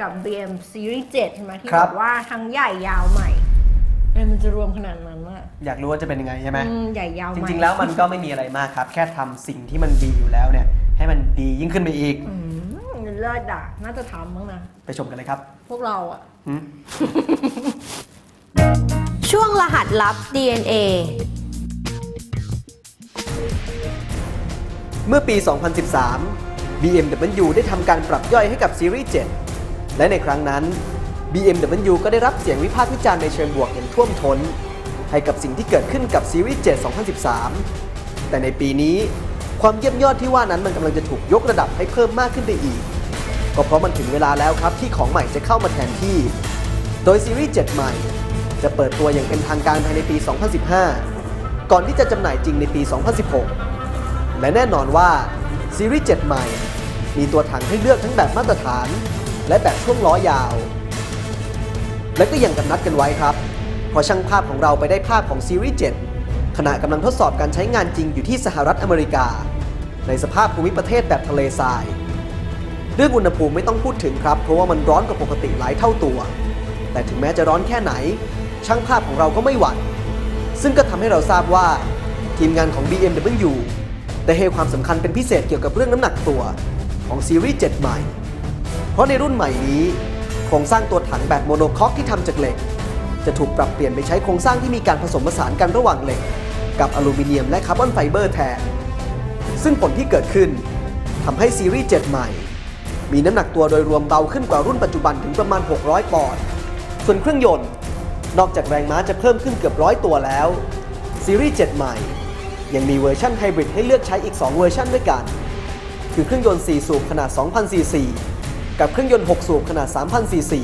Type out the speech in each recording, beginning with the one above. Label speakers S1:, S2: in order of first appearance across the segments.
S1: กับ BM Series 7 ใช่ไหมที่
S2: ครับ
S1: บอกว่าทั้งใหญ่ยาวใหม่เอ้ยมันจะรวมขนาดนั้นอะ
S2: อยากรู้ว่าจะเป็นยังไงใช่ไหม
S1: อืมใหญ่ยาวให
S2: จ
S1: ม่
S2: ริงๆ แล้วมันก็ไม่มีอะไรมากครับ แค่ทำสิ่งที่มันดีอยู่แล้วเนี่ย ให้มันดียิ่งขึ้นไปอีก
S1: อืมเลิศอะ น่าจะทำบ้างนะ
S2: ไปชมกันเลยครับ
S1: พวกเราอะ
S2: หืม
S3: ช่วงรหัสลับ DNA
S2: เมื่อปี 2013 BMW ได้ทำการปรับย่อยให้กับซีรีส์ 7 และในครั้งนั้น BMW ก็ได้รับเสียงวิพากษ์วิจารณ์ในเชิงบวกอย่างท่วมท้น ให้กับสิ่งที่เกิดขึ้นกับซีรีส์ 7 2013 แต่ในปีนี้ความเยี่ยมยอดที่ว่านั้นมันกำลังจะถูกยกระดับให้เพิ่มมากขึ้นไปอีก ก็เพราะมันถึงเวลาแล้วครับที่ของใหม่จะเข้ามาแทนที่ โดยซีรีส์ 7 ใหม่ จะเปิดตัวอย่างเป็นทางการภายในปี 2015 ก่อนที่จะจำหน่ายจริงในปี 2016 และแน่นอนว่าซีรีส์ 7 ใหม่ มีตัวถังให้เลือกทั้งแบบมาตรฐาน และแบบช่วงล้อยาว และก็ยังกับนัดกันไว้ครับ เพราะช่างภาพของเราไปได้ภาพของซีรีส์7ขณะกำลังทดสอบการใช้งานจริงอยู่ที่สหรัฐอเมริกา ในสภาพภูมิประเทศแบบทะเลทราย เรื่องอุณหภูมิไม่ต้องพูดถึงครับ เพราะว่ามันร้อนกว่าปกติหลายเท่าตัว แต่ถึงแม้จะร้อนแค่ไหน ช่างภาพของเราก็ไม่หวั่นซึ่งก็ทำให้เราทราบว่าทีมงานของ BMW ได้ให้ความสำคัญเป็นพิเศษเกี่ยวกับเรื่องน้ำหนักตัว ของซีรีส์ 7 ใหม่ เพราะในรุ่นใหม่นี้ โครงสร้างตัวถังแบบโมโนคอกที่ทำจากเหล็ก จะถูกปรับเปลี่ยนไปใช้โครงสร้างที่มีการผสมผสานกันระหว่างเหล็ก กับอลูมิเนียมและคาร์บอนไฟเบอร์แทน ซึ่งผลที่เกิดขึ้นทำให้ซีรีส์ 7 ใหม่ มีน้ำหนักตัวโดยรวมเบาขึ้นกว่ารุ่นปัจจุบันถึงประมาณ 600 ปอนด์ ส่วนเครื่องยนต์ นอกจากแรงม้าจะเพิ่มขึ้นเกือบร้อยตัวแล้ว ซีรีส์ 7 ใหม่ ยังมีเวอร์ชันไฮบริดให้เลือกใช้อีก 2 เวอร์ชันด้วยกัน คือเครื่องยนต์ 4 สูบขนาด 2,000 ซีซี กับเครื่องยนต์ 6 สูบขนาด 3,000 ซีซี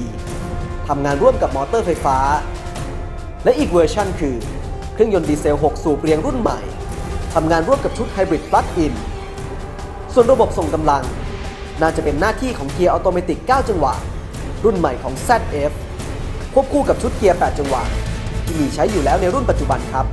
S2: ทำงานร่วมกับมอเตอร์ไฟฟ้า และอีกเวอร์ชันคือ เครื่องยนต์ดีเซล 6 สูบเรียงรุ่นใหม่ทำงานร่วมกับชุดไฮบริดปลั๊กอิน ส่วนระบบส่งกำลัง น่าจะเป็นหน้าที่ของเกียร์ออโตเมติ9จังหวะ รุ่นใหม่ของ ZF ควบคู่กับชุดเกียร์ 8 จังหวะ ที่มีใช้อยู่แล้วในรุ่นปัจจุบันครับ